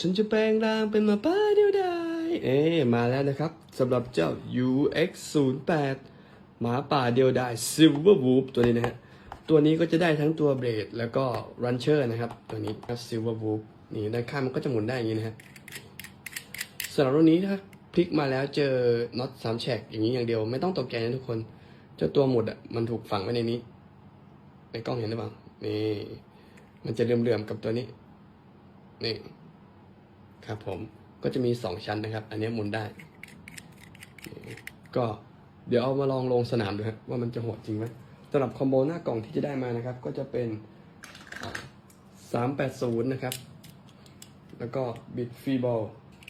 ฉันจะแปลงร่างเป็นหมาป่าเดียวดายเอ๊ะมาแล้วนะครับสำหรับเจ้า UX 0 8หมาป่าเดียวดาย Silver Wolf ตัวนี้นะฮะ ตัวนี้ก็จะได้ทั้งตัวเบรดแล้วก็รันเชอร์นะครับ ตัวนี้ครับ Silver Wolf นี่ด้านข้างมันก็จะหมุนได้อย่างนี้นะฮะสำหรับรุ่นนี้ถ้าพลิกมาแล้วเจอน็อตสามแฉกอย่างนี้อย่างเดียวไม่ต้องตกใจนะทุกคน เจ้าตัวหมุดอะมันถูกฝังไว้ในนี้ ในกล้องเห็นหรือเปล่านี่มันจะเหลื่อมๆกับตัวนี้นี่ ครับผมก็จะมีสองชั้นนะครับ อันนี้หมุนได้ ก็เดี๋ยวเอามาลองลงสนามดูครับว่ามันจะโหดจริงไหมสำหรับคอมโบหน้ากล่องที่จะได้มานะครับ ก็จะเป็นสามแปดศูนย์นะครับ แล้วก็บิดฟรีบอล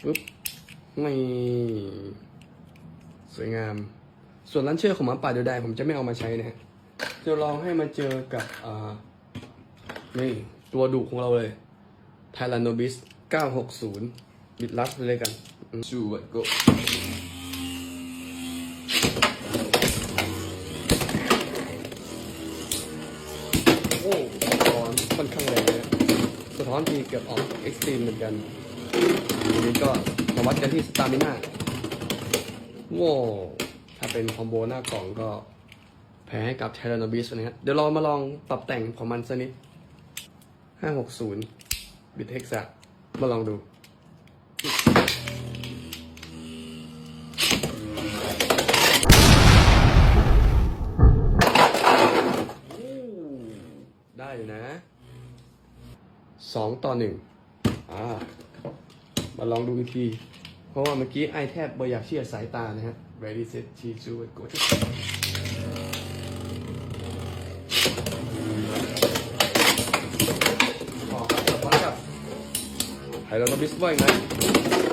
ปุ๊บไม่สวยงาม ส่วนร้านเชื่อของหมาป่าเดียวดายผมจะไม่เอามาใช้นะฮะจะลองให้มาเจอกับนี่ตัวดุของเราเลย t y r a n n o b i s 960 บิดลัดไปเลยกันชูวัดโกโอ้สะท้อนค่อนข้างแรงนะสะท้อนทีเกือบออกเอ็กซ์ตรีมเหมือนกันทีนี้ก็มาวัดกันที่สตามิน่าโว้ถ้าเป็นคอมโบหน้ากล่องก็แพ้ให้กับ t y r a n n o b i s นะครับเดี๋ยวเรามาลองปรับแต่งของมันสักนิดห้าหกศูนย์บิตเฮกซะ มาลองดู ได้อยู่นะสองต่อหนึ่งอ่า มาลองดูอีกที เพราะว่าเมื่อกี้ไอแทบบ่อยากเชื่อสายตานะฮะ ready set ชีจูกด ออกสะท้อนกับ ไฮโดรบิสว่าอีกไหม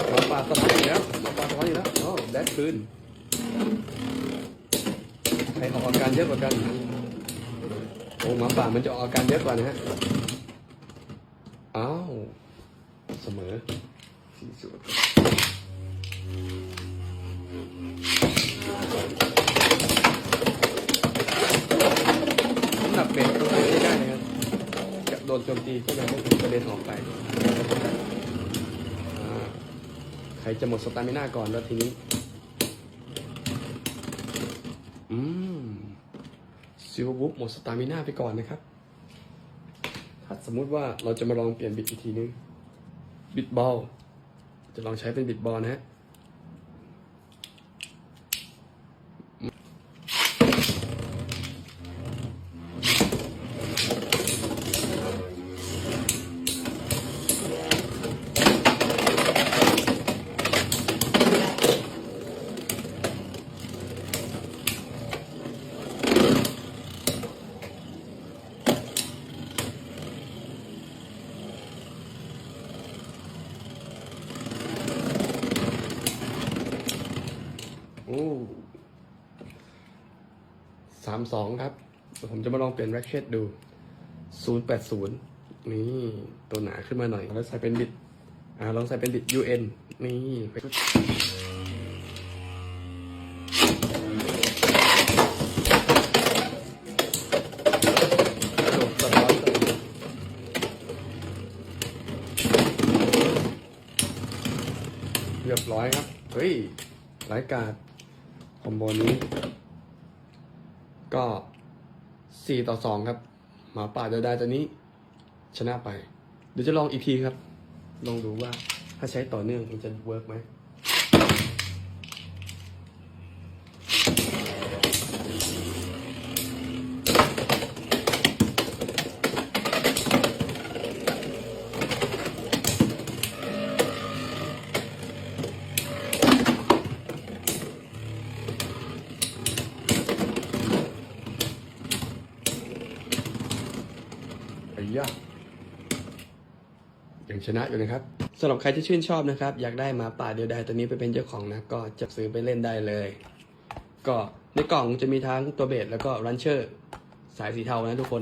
หมาป่าสะท้อนอีกแล้วหมาป่าสะท้อนอีกแล้วอ๋อแดดคืนใครออกอาการเยอะกว่ากันโอ้หมาป่ามันจะออกอาการเยอะกว่านะฮะอ้าวเสมอสี่ส่วนน้ำหนักเบรกก็ใส่ไม่ได้นะครับจะโดนโจมตีก็ยังไม่กระเด็นออกไป ครจะหมดสตามิน่าก่อนแล้วทีนี้ อืมซิลบุ๊กหมดสตามิน่าไปก่อนนะครับ ถ้าสมมุติว่าเราจะมาลองเปลี่ยนบิดอีกทีนึง บิดบอล จะลองใช้เป็นบิดบอลนะฮะ 32 ครับ ผมจะมาลองเปลี่ยนแร็กเชตดู 080 นี่ตัวหนาขึ้นมาหน่อย แล้วใส่เป็นบิด อ่าลองใส่เป็นบิด UN นี่เรียบร้อยครับ เฮ้ยไร้กาดคอมโบนี้ ก็สี่ต่อสองครับ หมาป่าเดยวดายตัวนี้ ชนะไป เดี๋ยวจะลองอีกทีครับ ลองดูว่าถ้าใช้ต่อเนื่องมันจะเวิร์กไหม ไอ้ยะยังชนะอยู่นะครับสำหรับใครที่ชื่นชอบนะครับ อยากได้หมาป่าเดียวดายตัวนี้ไปเป็นเจ้าของนะ ก็จะซื้อไปเล่นได้เลย ก็ในกล่องจะมีทั้งตัวเบสแล้วก็รันเชอร์ สายสีเทานะทุกคน